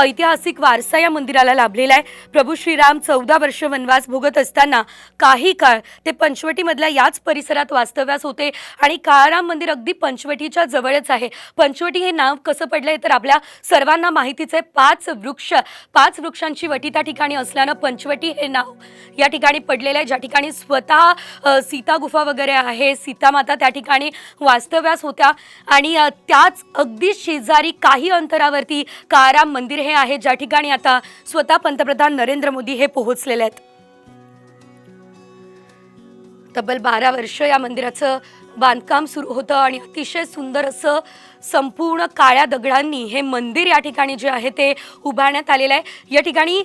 ऐतिहासिक वारसा या मंदिराला लाभलेला आहे. प्रभू श्रीराम चौदा वर्ष वनवास भोगत असताना काही काळ ते पंचवटीमधल्या याच परिसरात वास्तव्यास होते आणि काळाराम मंदिर अगदी पंचवटीच्या जवळच आहे. पंचवटी हे नाव कसं पडलंय तर आपल्या सर्वांना माहितीच आहे. पाच वृक्ष पाच वृक्षांची वटी त्या ठिकाणी असल्यानं पंचवटी हे नाव या ठिकाणी पडलेलं आहे. ज्या ठिकाणी स्वतः सीता गुफा वगैरे आहे सीतामाता त्या ठिकाणी वास्तव्यास होत्या. आणि त्याच अगदी शेजारी काही अंतरावरती काळाराम मंदिर हे आहे ज्या ठिकाणी आता स्वतः पंतप्रधान नरेंद्र मोदी हे पोहोचलेले आहेत. तब्बल बारा वर्ष या मंदिराचं बांधकाम सुरू होतं आणि अतिशय सुंदर असं संपूर्ण काळ्या दगडांनी हे मंदिर या ठिकाणी जे आहे ते उभारण्यात आलेलं आहे. या ठिकाणी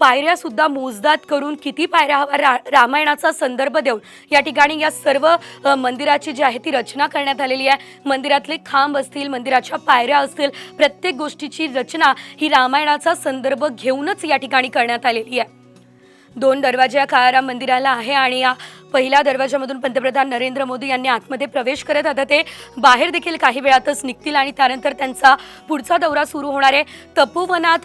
पायऱ्यासुद्धा मोजदात करून किती पायऱ्या हवा रा रामायणाचा संदर्भ देऊन या ठिकाणी या सर्व मंदिराची जी आहे ती रचना करण्यात आलेली आहे. मंदिरातले खांब असतील मंदिराच्या पायऱ्या असतील प्रत्येक गोष्टीची रचना ही रामायणाचा संदर्भ घेऊनच या ठिकाणी करण्यात आलेली आहे. दोन दरवाजे या काळाराम मंदिराला आहे आणि या पहिल्या दरवाजामधून पंतप्रधान नरेंद्र मोदी यांनी आतमध्ये प्रवेश करत आता ते बाहेर देखील काही वेळातच निघतील आणि त्यानंतर त्यांचा पुढचा दौरा सुरू होणार आहे. तपोवनात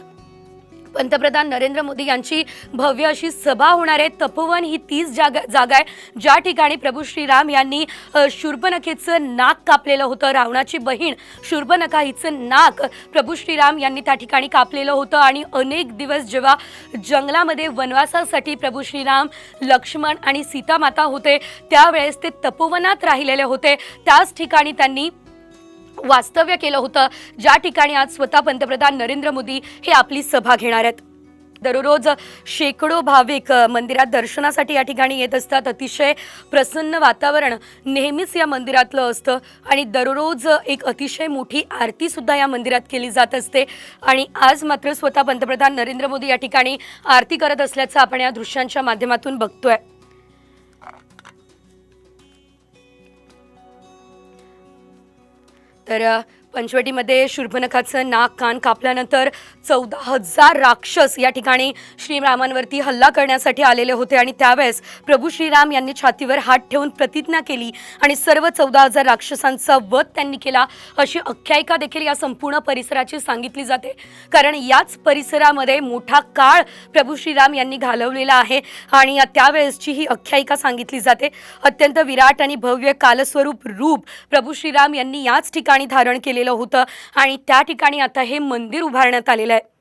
पंतप्रधान नरेंद्र मोदी यांची भव्य अशी सभा होणार आहे. तपोवन ही तीच जागा जागा आहे. ज्या ठिकाणी प्रभू श्रीराम यांनी अ, शूर्पणखेचं नाक कापलेलं होतं. रावणाची बहीण शूर्पणखा हिचं नाक प्रभू श्रीराम यांनी त्या ठिकाणी कापलेलं होतं. आणि अनेक दिवस जेव्हा जंगलामध्ये वनवासासाठी प्रभू श्रीराम लक्ष्मण आणि सीतामाता होते त्यावेळेस ते तपोवनात राहिलेले होते. त्याच ठिकाणी त्यांनी वास्तव्य केलं होतं. ज्या ठिकाणी आज स्वतः पंतप्रधान नरेंद्र मोदी हे आपली सभा घेणार आहेत. दररोज शेकडो भाविक मंदिरात दर्शनासाठी या ठिकाणी येत असतात. अतिशय प्रसन्न वातावरण नेहमीच या मंदिरातलं असतं आणि दररोज एक अतिशय मोठी आरतीसुद्धा या मंदिरात केली जात असते. आणि आज मात्र स्वतः पंतप्रधान नरेंद्र मोदी या ठिकाणी आरती करत असल्याचं आपण या दृश्यांच्या माध्यमातून बघतोय. तर पंचवटीमध्ये शुर्भनखाचं नाक कान कापल्यानंतर चौदा हजार राक्षस या ठिकाणी श्रीरामांवरती हल्ला करण्यासाठी आलेले होते आणि त्यावेळेस प्रभू श्रीराम यांनी छातीवर हात ठेवून प्रतिज्ञा केली आणि सर्व चौदा हजार राक्षसांचा वध त्यांनी केला. अशी आख्यायिका देखील या संपूर्ण परिसराची सांगितली जाते. कारण याच परिसरामध्ये मोठा काळ प्रभू श्रीराम यांनी घालवलेला आहे आणि त्यावेळेसची ही आख्यायिका सांगितली जाते. अत्यंत विराट आणि भव्य कालस्वरूप रूप प्रभू श्रीराम यांनी याच ठिकाणी धारण केले केलेलं होतं. आणि त्या ठिकाणी आता हे मंदिर उभारण्यात आलेलं आहे.